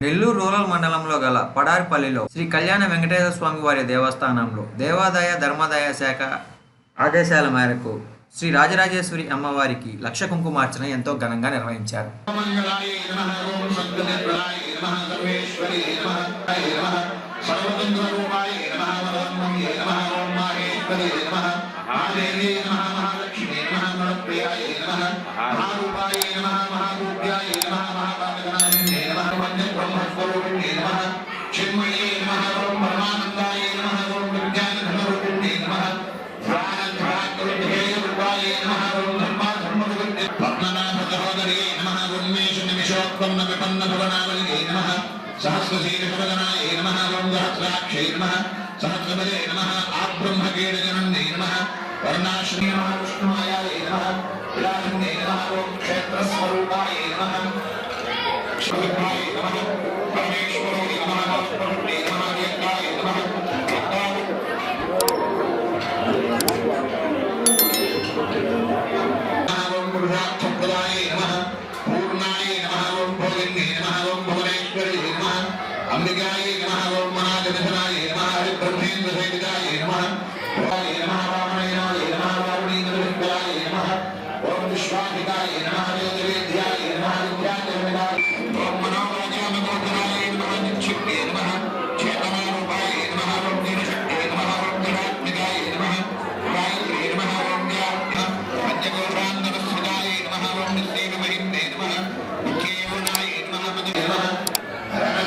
Nellore rural మండలంలో గల పడారిపల్లిలో శ్రీ కళ్యాణ వెంకటేశ్వర స్వామి వారి దేవస్థానంలో దేవాదాయ ధర్మాదాయ శాఖ ఆదేశాల మేరకు శ్రీ రాజరాజేశ్వరి అమ్మవారికి లక్ష కుంకుమార్చన ఎంతో ఘనంగా నిర్వహించారు. నమః సర్వేశ్వరి महाप्रियाय नमः। महारूपाय नमः महारूप्याय नमः महाकामधनाय नमः ब्रह्मस्वरूपिणे नमः, चिन्मये नमः, ब्रह्मानन्दाय नमः ब्रह्मज्ञानधनरूपिणे नमः ध्यानध्यानरूपाय नमः ब्रह्मधर्माधर्मरूपिणे पद्मनाभ सहोदरे नमः ब्रह्मेश निमिषोत्पन्न विपन्न भवनावलिने नमः सहस्रशीर्षवदनाय नमः ब्रह्मसहस्राक्षे नमः सहस्रबले नमः आब्रह्मकीडजनन्ये वर्णाश्री नमः विष्णुमायाय नमः विराजन्ये नमः क्षेत्रस्वरूपाय नमः। शिवाय नमः परमेश्वरो नमः प्रभुते नमः।